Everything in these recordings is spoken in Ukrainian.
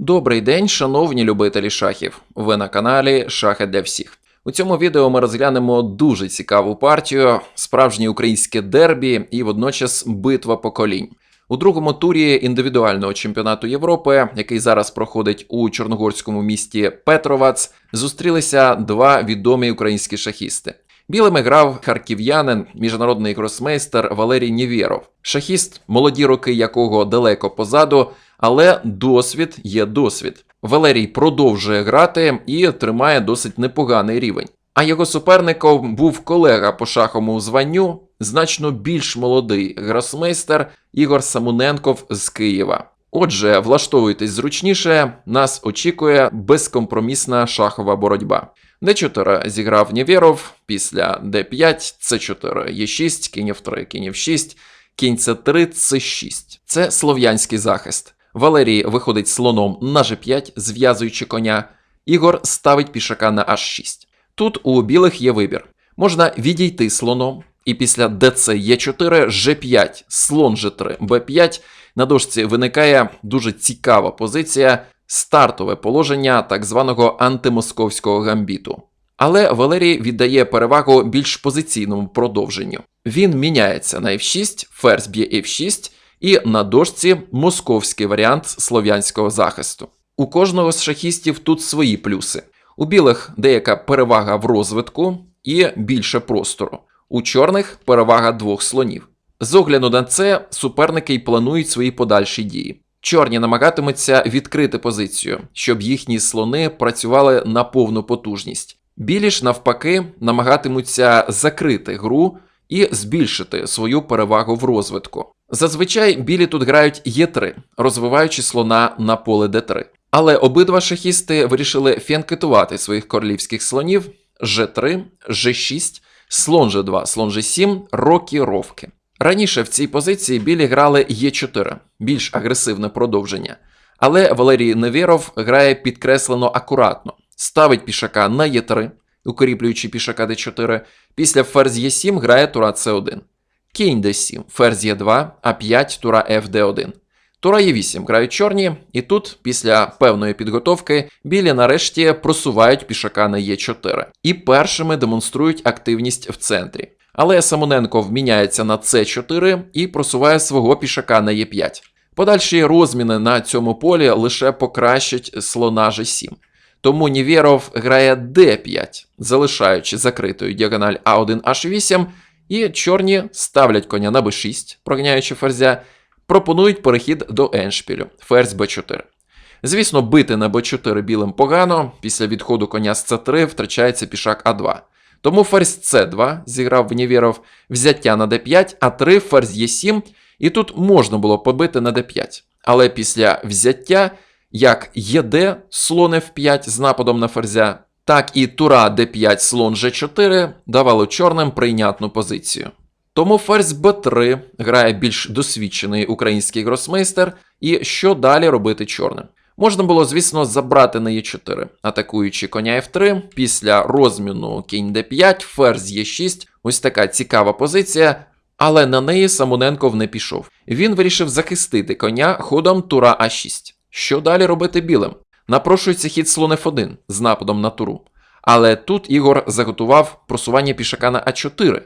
Добрий день, шановні любителі шахів. Ви на каналі Шахи для всіх. У цьому відео ми розглянемо дуже цікаву партію, справжнє українське дербі і водночас битва поколінь. У другому турі індивідуального чемпіонату Європи, який зараз проходить у чорногорському місті Петровац, зустрілися два відомі українські шахісти. Білими грав харків'янин, міжнародний гросмейстер Валерій Нєвєров. Шахіст, молоді роки якого далеко позаду, але досвід є досвід. Валерій продовжує грати і тримає досить непоганий рівень. А його суперником був колега по шаховому званню, значно більш молодий гросмейстер Ігор Самуненков з Києва. Отже, влаштовуйтесь зручніше, нас очікує безкомпромісна шахова боротьба. Д4 зіграв Нєвєров, після Д5, С4, Е6, кінь F3, кінь F6, кінь С3, С6. Це слов'янський захист. Валерій виходить слоном на G5, зв'язуючи коня. Ігор ставить пішака на H6. Тут у білих є вибір. Можна відійти слоном, і після ДЦ Е4, G5, слон G3, Б5 на дошці виникає дуже цікава позиція, стартове положення так званого антимосковського гамбіту. Але Валерій віддає перевагу більш позиційному продовженню. Він міняється на F6, ферзь б'є F6, і на дошці московський варіант слов'янського захисту. У кожного з шахістів тут свої плюси. У білих деяка перевага в розвитку і більше простору. У чорних перевага двох слонів. З огляду на це суперники й планують свої подальші дії. Чорні намагатимуться відкрити позицію, щоб їхні слони працювали на повну потужність. Білі ж, навпаки, намагатимуться закрити гру і збільшити свою перевагу в розвитку. Зазвичай білі тут грають Е3, розвиваючи слона на поле Д3. Але обидва шахісти вирішили фенкетувати своїх королівських слонів Ж3, Ж6, слон Ж2, слон Ж7, рокі ровки. Раніше в цій позиції білі грали Е4, більш агресивне продовження. Але Валерій Невєров грає підкреслено акуратно, ставить пішака на Е3, укріплюючи пішака Д4, після ферзь Е7 грає тура С1. Кінь d7, ферзь Е2, А5, тура FD1. Тура Е8 грають чорні, і тут, після певної підготовки, білі нарешті просувають пішака на Е4 і першими демонструють активність в центрі. Але Самоненков міняється на С4 і просуває свого пішака на Е5. Подальші розміни на цьому полі лише покращать слона G7. Тому Нівєров грає D5, залишаючи закритою діагональ А1H8, і чорні ставлять коня на b6, проганяючи ферзя, пропонують перехід до еншпілю, ферзь b4. Звісно, бити на b4 білим погано, після відходу коня з c3 втрачається пішак А2. Тому ферзь С2 зіграв Внєвєров, взяття на d5, А3, ферзь Е7, і тут можна було побити на d5. Але після взяття, як ЄД, слон F5 з нападом на ферзя, так і тура d5 слон g4 давало чорним прийнятну позицію. Тому ферзь b3 грає більш досвідчений український гросмейстер, і що далі робити чорним? Можна було, звісно, забрати на e4, атакуючи коня f3, після розміну кінь d5, ферзь e6, ось така цікава позиція, але на неї Самоненков не пішов. Він вирішив захистити коня ходом тура а6. Що далі робити білим? Напрошується хід слон F1 з нападом на туру. Але тут Ігор заготував просування пішака на А4.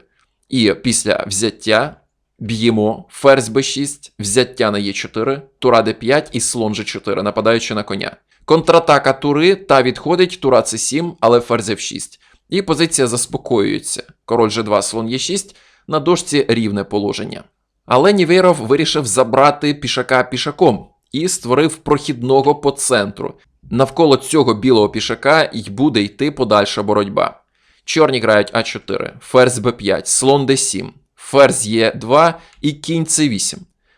І після взяття б'ємо ферзь Б6, взяття на Е4, тура Д5 і слон G4, нападаючи на коня. Контратака тури та відходить тура С7, але ферзь F6. І позиція заспокоюється. Король G2, слон Е6, на дошці рівне положення. Але Нівєров вирішив забрати пішака пішаком і створив прохідного по центру. Навколо цього білого пішака й буде йти подальша боротьба. Чорні грають А4, ферзь Б5, слон Д7, ферзь Е2 і кінь С8.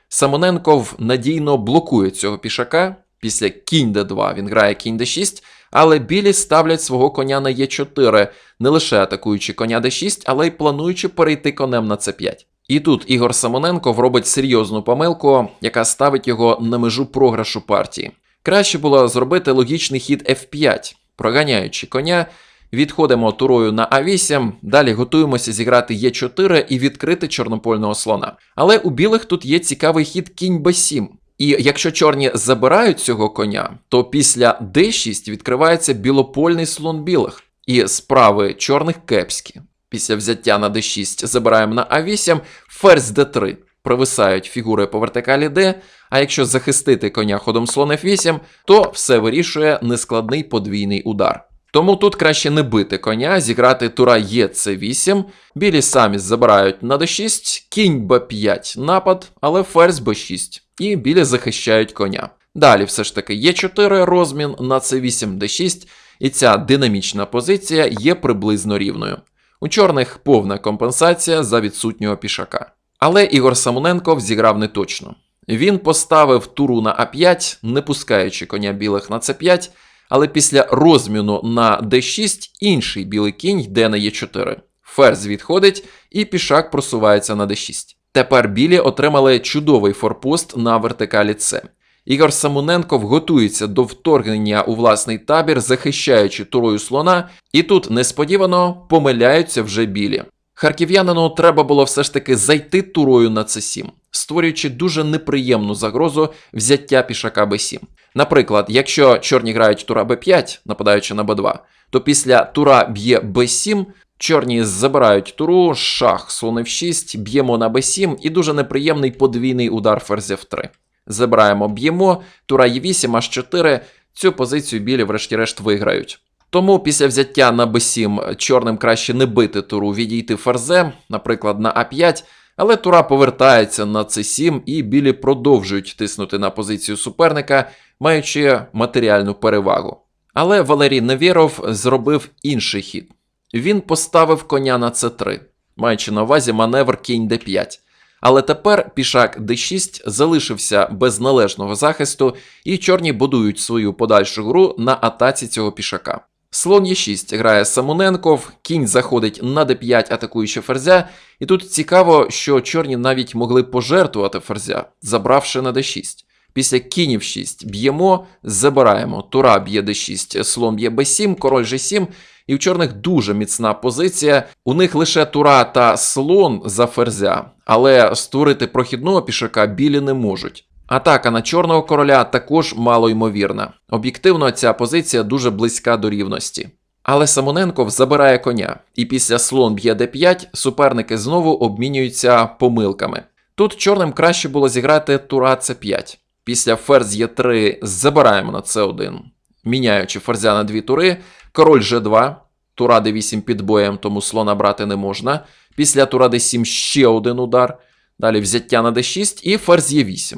Самоненков надійно блокує цього пішака. Після кінь Д2 він грає кінь Д6, але білі ставлять свого коня на Е4, не лише атакуючи коня Д6, але й плануючи перейти конем на С5. І тут Ігор Самоненков робить серйозну помилку, яка ставить його на межу програшу партії. Краще було зробити логічний хід F5, проганяючи коня, відходимо турою на А8, далі готуємося зіграти Е4 і відкрити чорнопольного слона. Але у білих тут є цікавий хід кінь Б7. І якщо чорні забирають цього коня, то після d6 відкривається білопольний слон білих, і справи чорних кепські. Після взяття на d6 забираємо на a8, ферзь d3. Провисають фігури по вертикалі d, а якщо захистити коня ходом слон f8, то все вирішує нескладний подвійний удар. Тому тут краще не бити коня, зіграти тура є c8, білі самі забирають на d6, кінь b5 напад, але ферзь b6, і білі захищають коня. Далі все ж таки є 4 розмін на c8 d6, і ця динамічна позиція є приблизно рівною. У чорних повна компенсація за відсутнього пішака. Але Ігор Самоненков зіграв не точно. Він поставив туру на А5, не пускаючи коня білих на С5, але після розміну на d6 інший білий кінь йде на Е4. Ферзь відходить, і пішак просувається на d6. Тепер білі отримали чудовий форпост на вертикалі С. Ігор Самоненков готується до вторгнення у власний табір, захищаючи турою слона, і тут несподівано помиляються вже білі. Харків'янину треба було все ж таки зайти турою на c7, створюючи дуже неприємну загрозу взяття пішака b7. Наприклад, якщо чорні грають тура b5, нападаючи на b2, то після тура б'є b7, чорні забирають туру, шах, слон f6, б'ємо на b7 і дуже неприємний подвійний удар ферзя в3. Забираємо, б'ємо, тура e8, h4, цю позицію білі врешті-решт виграють. Тому після взяття на b7 чорним краще не бити туру, відійти ферзем, наприклад, на а5, але тура повертається на c7 і білі продовжують тиснути на позицію суперника, маючи матеріальну перевагу. Але Валерій Невєров зробив інший хід. Він поставив коня на c3, маючи на увазі маневр кінь d5. Але тепер пішак d6 залишився без належного захисту, і чорні будують свою подальшу гру на атаці цього пішака. Слон Е6 грає Самоненков, кінь заходить на d5, атакуючи ферзя. І тут цікаво, що чорні навіть могли пожертвувати ферзя, забравши на d6. Після кінів 6 б'ємо, забираємо. Тура б'є d6, слон б'є b7, король g7. І в чорних дуже міцна позиція. У них лише тура та слон за ферзя, але створити прохідного пішака білі не можуть. Атака на чорного короля також малоймовірна. Об'єктивно, ця позиція дуже близька до рівності. Але Самоненков забирає коня, і після слон б'є d5 суперники знову обмінюються помилками. Тут чорним краще було зіграти тура c5. Після ферзь Е3 забираємо на c1, міняючи ферзя на дві тури, король g2, тура d8 під боєм, тому слона брати не можна. Після тура d7 ще один удар. Далі взяття на d6 і ферзь Е8.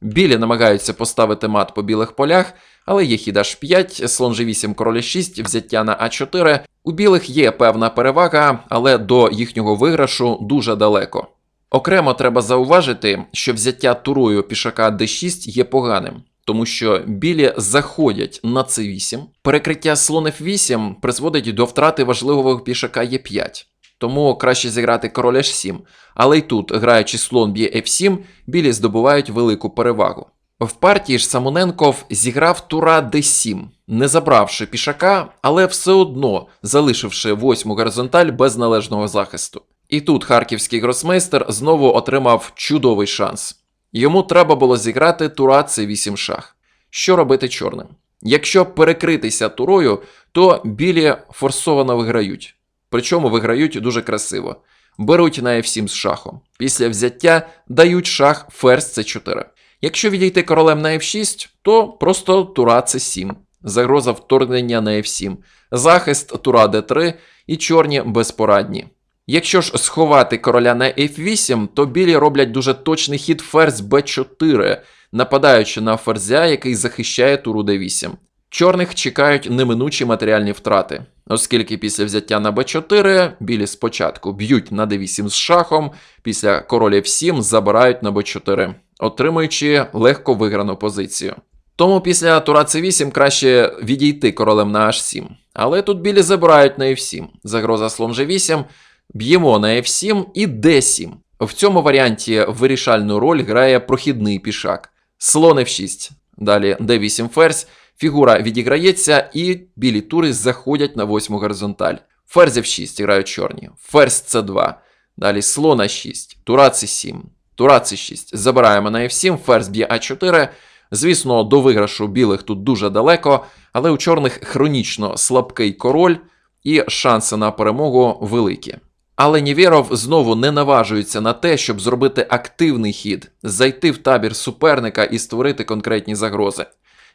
Білі намагаються поставити мат по білих полях, але є хід h5, слон g8, король 6, взяття на а4. У білих є певна перевага, але до їхнього виграшу дуже далеко. Окремо треба зауважити, що взяття турою пішака d6 є поганим, тому що білі заходять на c8. Перекриття слон f8 призводить до втрати важливого пішака e5. Тому краще зіграти король h7. Але й тут, граючи слон б'є f7, білі здобувають велику перевагу. В партії ж Самоненков зіграв тура d7, не забравши пішака, але все одно залишивши восьму горизонталь без належного захисту. І тут харківський гросмейстер знову отримав чудовий шанс. Йому треба було зіграти тура c8 шах. Що робити чорним? Якщо перекритися турою, то білі форсовано виграють. Причому виграють дуже красиво. Беруть на f7 з шахом. Після взяття дають шах ферзь c4. Якщо відійти королем на f6, то просто тура c7, загроза вторгнення на f7, захист тура d3 і чорні безпорадні. Якщо ж сховати короля на f8, то білі роблять дуже точний хід ферзь b4, нападаючи на ферзя, який захищає туру d8. Чорних чекають неминучі матеріальні втрати, оскільки після взяття на b4 білі спочатку б'ють на d8 з шахом, після короля f7 забирають на b4, отримуючи легко виграну позицію. Тому після тура c8 краще відійти королем на h7. Але тут білі забирають на f7, загроза слон g8, б'ємо на f7 і d7. В цьому варіанті вирішальну роль грає прохідний пішак. Слон f6, далі d8 ферзь. Фігура відіграється, і білі тури заходять на восьму горизонталь. Ферзь f6 грають чорні. Ферзь c2. Далі слон а6, тура c7. Тура c6. Забираємо на f7, ферзь б'є а4. Звісно, до виграшу білих тут дуже далеко, але у чорних хронічно слабкий король і шанси на перемогу великі. Але Нівєров знову не наважується на те, щоб зробити активний хід, зайти в табір суперника і створити конкретні загрози.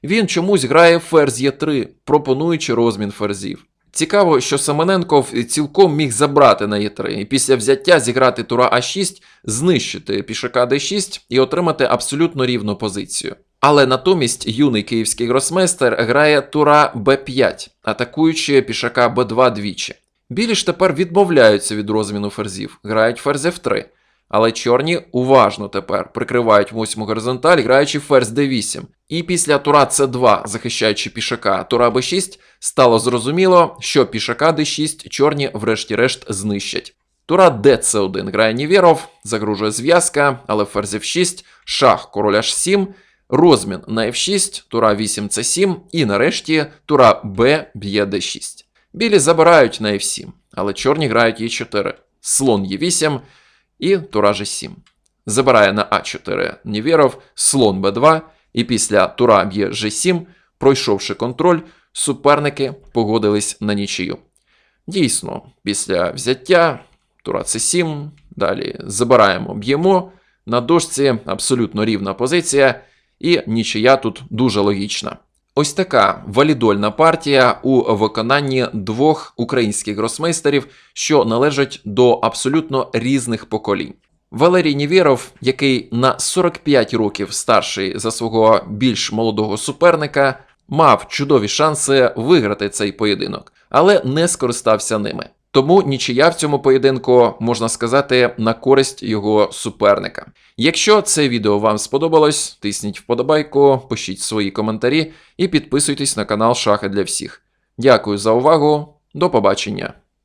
Він чомусь грає ферзь Е3, пропонуючи розмін ферзів. Цікаво, що Семененков цілком міг забрати на Е3 і після взяття зіграти тура А6, знищити пішака Д6 і отримати абсолютно рівну позицію. Але натомість юний київський гросмейстер грає тура Б5, атакуючи пішака Б2 двічі. Білі ж тепер відмовляються від розміну ферзів, грають ферзь F3. Але чорні уважно тепер прикривають восьму горизонталь, граючи ферзь d8. І після тура c2, захищаючи пішака тура b6, стало зрозуміло, що пішака d6 чорні врешті-решт знищать. Тура dc1 грає Нівєров, загрожує зв'язка, але ферзь f6, шах король h7, розмін на f6, тура 8 c7 і нарешті тура b б'є d6. Білі забирають на f7, але чорні грають e4, слон e8 і тура g7. Забирає на а4 Нівєров, слон b2, і після тура б'є g7, пройшовши контроль, суперники погодились на нічию. Дійсно, після взяття тура c7, далі забираємо, б'ємо. На дошці абсолютно рівна позиція, і нічия тут дуже логічна. Ось така валідольна партія у виконанні двох українських гросмейстерів, що належать до абсолютно різних поколінь. Валерій Нівєров, який на 45 років старший за свого більш молодого суперника, мав чудові шанси виграти цей поєдинок, але не скористався ними. Тому нічия в цьому поєдинку можна сказати на користь його суперника. Якщо це відео вам сподобалось, тисніть вподобайку, пишіть свої коментарі і підписуйтесь на канал Шахи для всіх. Дякую за увагу, до побачення!